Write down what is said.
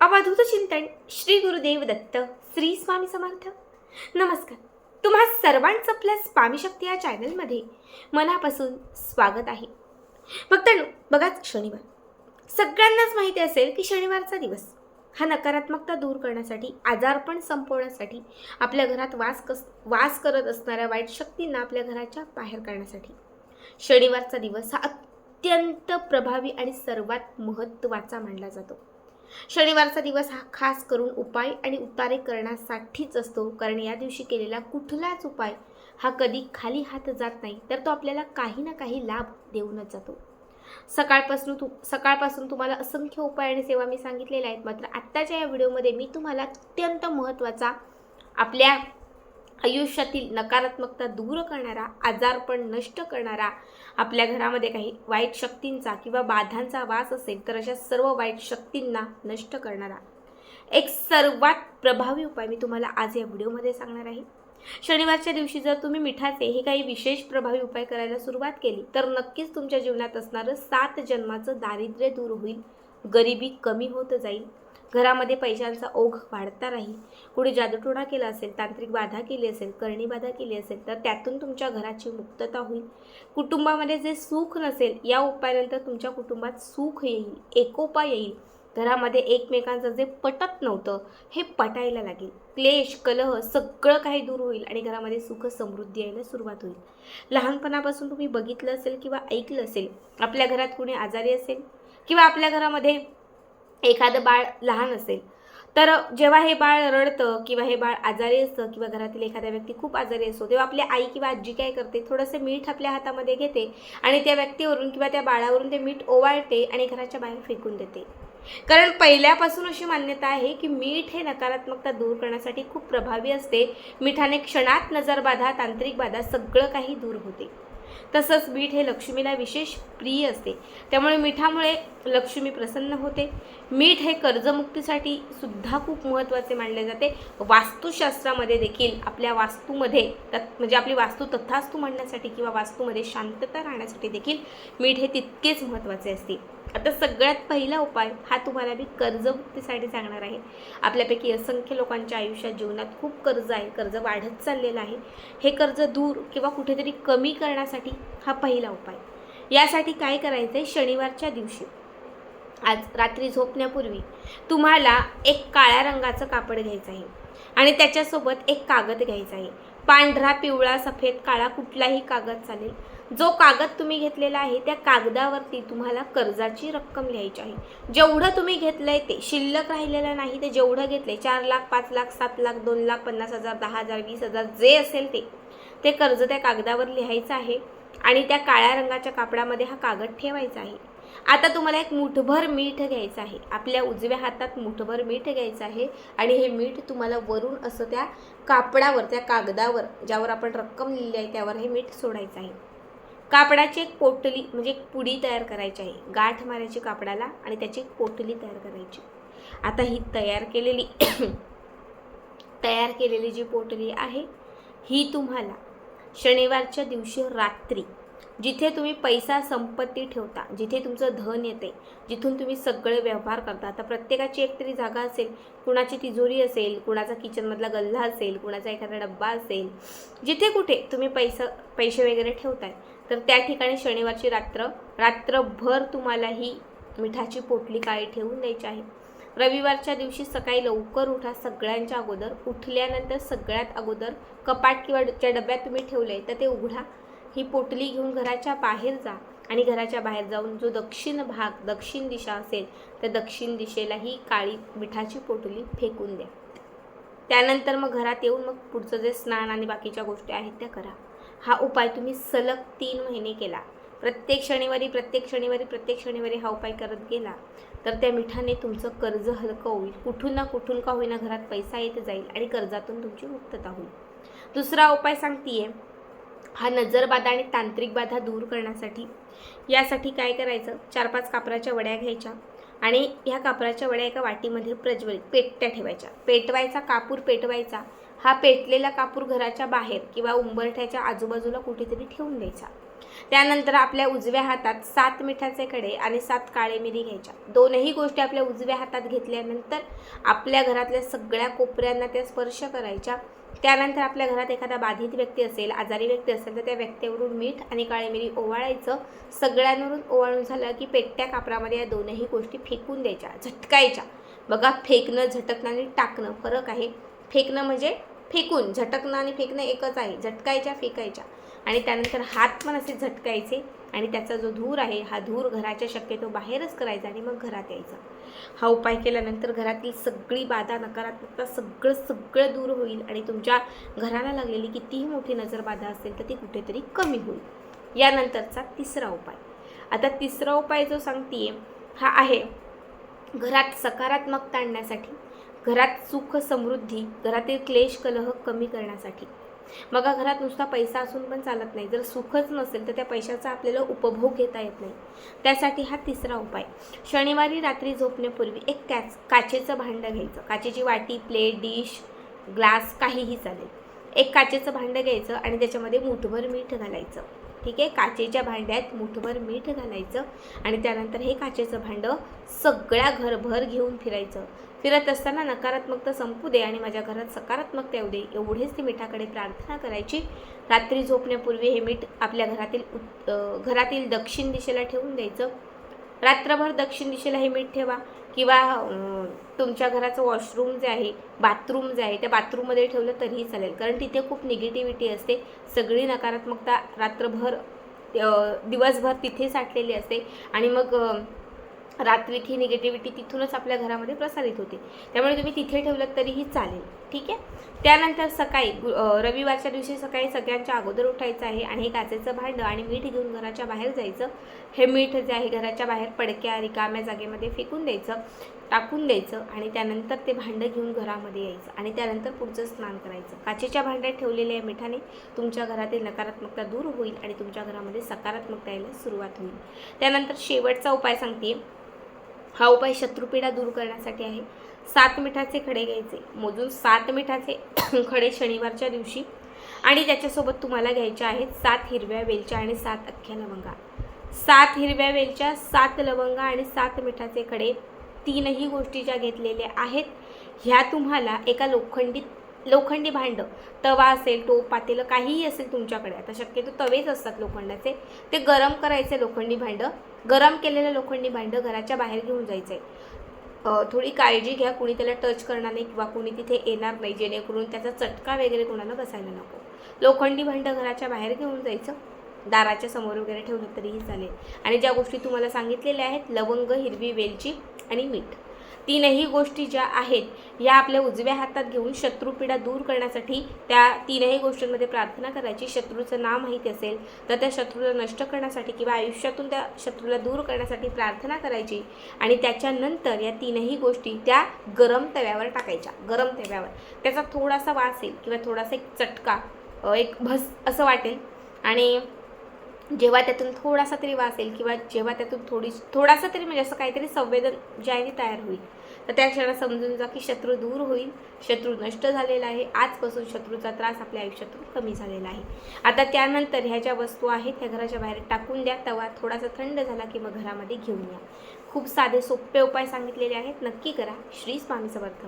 अवधूत चिंतन श्री गुरुदेव दत्त श्री स्वामी समर्थ. नमस्कार. तुम्हा सर्वांचं आपल्या स्वामी शक्ती या चॅनलमध्ये मनापासून स्वागत आहे. भक्तांनो बघाच शनिवार. सगळ्यांनाच माहिती असेल की शनिवारचा दिवस हा नकारात्मकता दूर करण्यासाठी आजारपण संपवण्यासाठी आपल्या घरात वास कस वास करत असणाऱ्या वाईट शक्तींना आपल्या घराच्या बाहेर काढण्यासाठी. शनिवारचा दिवस हा अत्यंत प्रभावी आणि सर्वात महत्त्वाचा मानला जातो. शनिवारचा दिवस हा खास करून उपाय आणि उतारे करण्यासाठीच असतो. कारण या दिवशी केलेला कुठलाच उपाय हा कधी खाली हात जात नाही तर तो आपल्याला काही ना काही लाभ देऊनच जातो. सकाळपासून तु सकाळपासून तुम्हाला असंख्य उपाय आणि सेवा मी सांगितलेल्या आहेत. मात्र आत्ताच्या या व्हिडिओमध्ये मी तुम्हाला अत्यंत महत्त्वाचा आपल्या आयुष्यातील नकारात्मकता दूर करणारा आजारपण नष्ट करणारा आपल्या घरामध्ये काही वाईट शक्तींचा किंवा बाधांचा वास असेल तर अशा सर्व वाईट शक्तींना नष्ट करणारा. एक सर्वात प्रभावी उपाय मी तुम्हाला आज या व्हिडिओमध्ये सांगणार आहे. शनिवारच्या दिवशी जर तुम्ही मिठाचे हे काही विशेष प्रभावी उपाय करायला सुरुवात केली तर नक्कीच तुमच्या जीवनात असणारं सात जन्माचं दारिद्र्य दूर होईल. गरिबी कमी होत जाईल. घरामध्ये पैशांचा ओघ वाढता राहील. कुणी जादूटोणा केला असेल तांत्रिक बाधा केली असेल करणी बाधा केली असेल तर त्यातून तुमच्या घराची मुक्तता होईल. कुटुंबामध्ये जे सुख नसेल या उपायानंतर तुमच्या कुटुंबात सुख येईल एकोपा येईल. घरामध्ये एकमेकांचं जे पटत नव्हतं हे पटायला लागेल. क्लेश कलह सगळं काही दूर होईल आणि घरामध्ये सुख समृद्धी यायला सुरुवात होईल. लहानपणापासून तुम्ही बघितलं असेल किंवा ऐकलं असेल आपल्या घरात कुणी आजारी असेल किंवा आपल्या घरामध्ये एखादं बाळ लहान असेल तर जेव्हा हे बाळ रडतं किंवा हे बाळ आजारी असतं किंवा घरातील एखादा व्यक्ती खूप आजारी असतो तेव्हा आपली आई किंवा आजी काय करते? थोडंसं मीठ आपल्या हातामध्ये घेते आणि त्या व्यक्तीवरून किंवा त्या बाळावरून ते मीठ ओवाळते आणि घराच्या बाहेर फेकून देते. कारण पहिल्यापासून अशी मान्यता आहे की मीठ हे नकारात्मकता दूर करण्यासाठी खूप प्रभावी असते. मिठाने क्षणात नजरबाधा तांत्रिक बाधा सगळं काही दूर होते. तसंच मीठ हे लक्ष्मीला विशेष प्रिय असते. त्यामुळे मिठामुळे लक्ष्मी प्रसन्न होते. मीठ हे कर्जमुक्तीसाठी सुद्धा खूप महत्त्वाचे मानले जाते. वास्तुशास्त्रामध्ये देखील आपल्या वास्तूमध्ये तत् म्हणजे आपली वास्तू तथास्तू म्हणण्यासाठी किंवा वास्तूमध्ये शांतता राहण्यासाठी देखील मीठ हे तितकेच महत्त्वाचे असते. आता सगळ्यात पहिला उपाय हा तुम्हाला मी कर्जमुक्तीसाठी सांगणार आहे. आपल्यापैकी असंख्य लोकांच्या आयुष्यात जीवनात खूप कर्ज आहे. कर्ज वाढत चाललेलं आहे. हे कर्ज दूर किंवा कुठेतरी कमी करण्यासाठी हा पहिला उपाय. यासाठी काय करायचं आहे शनिवारच्या दिवशी. आज रात्री झोपण्यापूर्वी तुम्हाला एक काळ्या रंगाचं कापड घ्यायचं आहे आणि त्याच्यासोबत एक कागद घ्यायचा आहे. पांढरा पिवळा सफेद काळा कुठलाही कागद चालेल. जो कागद तुम्ही घेतलेला आहे त्या कागदावरती तुम्हाला कर्जाची रक्कम लिहायची आहे. जेवढं तुम्ही घेतलं आहे ते शिल्लक राहिलेलं नाही ते जेवढं घेतलंय चार लाख पाच लाख सात लाख दोन लाख पन्नास हजार दहा हजार वीस हजार जे असेल ते ते कर्ज त्या कागदावर लिहायचं आहे आणि त्या काळ्या रंगाच्या कापडामध्ये हा कागद ठेवायचा आहे. आता तुम्हाला एक मुठभर मीठ घ्यायचं आहे. आपल्या उजव्या हातात मुठभर मीठ घ्यायचं आहे आणि हे मीठ तुम्हाला वरून असं त्या कापडावर त्या कागदावर ज्यावर आपण रक्कम लिहिली आहे त्यावर हे मीठ सोडायचं आहे. कापडाची एक पोटली म्हणजे एक पुडी तयार करायची आहे. गाठ मारायची कापडाला आणि त्याची एक पोटली तयार करायची. आता ही तयार केलेली तयार केलेली जी पोटली आहे ही तुम्हाला शनिवारच्या दिवशी रात्री जिथे तुम्ही पैसा संपत्ती ठेवता जिथे तुमचं धन येते जिथून तुम्ही सगळे व्यवहार करता. आता प्रत्येकाची एक तरी जागा असेल कुणाची तिजोरी असेल कुणाचा किचनमधला गल्ला असेल कुणाचा एखादा डब्बा असेल जिथे कुठे तुम्ही पैसा पैसे वगैरे ठेवताय तर त्या ठिकाणी शनिवारची रात्र रात्रभर तुम्हाला ही मिठाची पोटली काळी ठेवून द्यायची आहे. रविवारच्या दिवशी सकाळी लवकर उठा सगळ्यांच्या अगोदर. उठल्यानंतर सगळ्यात अगोदर कपाट किंवा ज्या डब्यात तुम्ही ठेवले तर ते उघडा. ही पोटली घेऊन घराच्या बाहेर जा आणि घराच्या बाहेर जाऊन जो दक्षिण भाग दक्षिण दिशा असेल त्या दक्षिण दिशेला ही काळी मिठाची पोटली फेकून द्या. त्यानंतर मग घरात येऊन मग पुढचं जे स्नान आणि बाकीच्या गोष्टी आहेत त्या करा. हा उपाय तुम्ही सलग तीन महिने केला. प्रत्येक शनिवारी प्रत्येक शनिवारी प्रत्येक शनिवारी हा उपाय करत गेला तर त्या मिठाने तुमचं कर्ज हलकं होईल. कुठून ना कुठून का होईना घरात पैसा येत जाईल आणि कर्जातून तुमची मुक्तता होईल. दुसरा उपाय सांगतीये हा नजरबाधा आणि तांत्रिक बाधा दूर करण्यासाठी यासाठी काय करायचं? चार पाच कापराच्या वड्या घ्यायच्या आणि ह्या कापराच्या वड्या एका वाटीमध्ये प्रज्वलित पेटत्या ठेवायच्या. पेटवायचा कापूर पेटवायचा. हा पेटलेला कापूर घराच्या बाहेर किंवा उंबरठ्याच्या आजूबाजूला कुठेतरी ठेवून द्यायचा. त्यानंतर आपल्या उजव्या हातात सात मिठाचे कडे आणि सात काळे मिरी घ्यायच्या. दोनही गोष्टी आपल्या उजव्या हातात घेतल्यानंतर आपल्या घरातल्या सगळ्या कोपऱ्यांना त्या स्पर्श करायच्या. त्यानंतर आपल्या घरात एखादा बाधित व्यक्ती असेल आजारी व्यक्ती असेल तर त्या व्यक्तीवरून मीठ आणि काळी मिरी ओवाळायचं. सगळ्यांवरून ओवाळून झालं की पेटत्या कापरामध्ये या दोनही गोष्टी फेकून द्यायच्या झटकायच्या. बघा फेकणं झटकणं आणि टाकणं फरक आहे. फेकणं म्हणजे फेकून झटकणं आणि फेकणं एकच आहे. झटकायच्या फेकायच्या. आणि त्यानंतर हात पण असे झटकायचे. आणि त्याचा जो धूर आहे हा धूर घराच्या शक्यतो बाहेरच करायचा आणि मग घरात यायचा. हा उपाय केल्यानंतर घरातील सगळी बाधा नकारात्मकता सगळं सगळं दूर होईल आणि तुमच्या घराला लागलेली कितीही मोठी नजर बाधा असेल तर ती कुठेतरी कमी होईल. यानंतरचा तिसरा उपाय. आता तिसरा उपाय जो सांगते हा आहे घरात सकारात्मकता आणण्यासाठी घरात सुख समृद्धी घरातील क्लेश कलह कमी करण्यासाठी. बघा घरात नुसता पैसा असून पण चालत नाही. जर सुखच नसेल तर त्या पैशाचा आपल्याला उपभोग घेता येत नाही. त्यासाठी हा तिसरा उपाय. शनिवारी रात्री झोपण्यापूर्वी एक कॅच काचेचं भांडं घ्यायचं. काचेची वाटी प्लेट डिश ग्लास काहीही चालेल. एक काचेचं भांडं घ्यायचं आणि त्याच्यामध्ये मुठभर मीठ घालायचं. ठीक आहे? काचेच्या भांड्यात मुठभर मीठ घालायचं आणि त्यानंतर हे काचेचं भांडं सगळ्या घरभर घेऊन फिरायचं. फिरत असताना नकारात्मकता संपू दे आणि माझ्या घरात सकारात्मकता येऊ दे एवढेच ती मिठाकडे प्रार्थना करायची. रात्री झोपण्यापूर्वी हे मीठ आपल्या घरातील घरातील दक्षिण दिशेला ठेवून द्यायचं. रात्रभर दक्षिण दिशेला हे मीठ ठेवा किंवा तुमच्या घराचं वॉशरूम जे आहे बाथरूम जे आहे त्या बाथरूममध्ये ठेवलं तरीही चालेल. कारण तिथे खूप निगेटिव्हिटी असते. सगळी नकारात्मकता रात्रभर दिवसभर तिथे साठलेली असते. आणि मग अं, ही निगेटिव्हिटी तिथूनच आपल्या घरामध्ये प्रसारित होते. त्यामुळे तुम्ही तिथे ठेवलं तरीही चालेल. ठीक आहे? त्यानंतर सकाळी रविवारच्या दिवशी सकाळी सगळ्यांच्या अगोदर उठायचं आहे आणि हे काचेचं भांडं आणि मीठ घेऊन घराच्या बाहेर जायचं. हे मीठ जे आहे घराच्या बाहेर पडक्या रिकाम्या जागेमध्ये फेकून द्यायचं टाकून द्यायचं आणि त्यानंतर ते भांडं घेऊन घरामध्ये यायचं आणि त्यानंतर पुढचं स्नान करायचं. काचेच्या भांड्यात ठेवलेल्या या मिठाने तुमच्या घरातील नकारात्मकता दूर होईल आणि तुमच्या घरामध्ये सकारात्मकता यायला सुरुवात होईल. त्यानंतर शेवटचा उपाय सांगते. हा उपाय शत्रुपीडा दूर करण्यासाठी आहे. सात मिठाचे खडे घ्यायचे. मोजून सात मिठाचे खडे शनिवारच्या दिवशी आणि त्याच्यासोबत तुम्हाला घ्यायच्या आहेत सात हिरव्या वेलच्या आणि सात अख्ख्या लवंगा. सात हिरव्या वेलच्या सात लवंगा आणि सात मिठाचे खडे तीनही गोष्टी ज्या घेतलेल्या आहेत ह्या तुम्हाला एका लोखंडीत लोखंडी भांडं. तवा असेल टोप पातेलं काहीही असेल तुमच्याकडे. आता शक्यतो तवेच असतात लोखंडाचे. ते गरम करायचे लोखंडी भांडं. गरम केलेलं लोखंडी भांडं घराच्या बाहेर घेऊन जायचं आहे थोडी काळजी घ्या. कुणी त्याला टच करणार नाही किंवा कुणी तिथे येणार नाही. जेणेकरून त्याचा चटका वगैरे कोणाला बसायला नको. लोखंडी भांडं घराच्या बाहेर घेऊन जायचं. दाराच्या समोर वगैरे ठेवलं तरीही चालेल. आणि ज्या गोष्टी तुम्हाला सांगितलेल्या आहेत लवंग हिरवी वेलची आणि मीठ. तीनही गोष्टी ज्या आहेत या आपल्या उजव्या हातात घेऊन शत्रुपीडा दूर करण्यासाठी त्या तीनही गोष्टींमध्ये प्रार्थना करायची. शत्रूचं नाव माहिती असेल तर त्या शत्रूला नष्ट करण्यासाठी किंवा आयुष्यातून त्या शत्रूला दूर करण्यासाठी प्रार्थना करायची आणि त्याच्यानंतर या तीनही गोष्टी त्या गरम तव्यावर टाकायच्या. गरम तव्यावर. त्याचा थोडासा वास येईल किंवा थोडासा एक चटका एक भस असं वाटेल. आणि जेव्हा त्यातून थोडासा तरी वास येईल किंवा जेव्हा त्यातून थोडी थोडासा तरी म्हणजे असं काहीतरी संवेदन जे आहे ते तयार होईल तर त्या क्षणात समजून जा की शत्रू दूर होईल शत्रू नष्ट झालेला आहे. आजपासून शत्रूचा त्रास आपल्या आयुष्यातून कमी झालेला आहे. आता त्यानंतर ह्या ज्या वस्तू आहेत त्या घराच्या बाहेर टाकून द्या. तवा थोडासा थंड झाला की मग घरामध्ये घेऊन या. खूप साधे सोपे उपाय सांगितलेले आहेत. नक्की करा. श्री स्वामी समर्थ.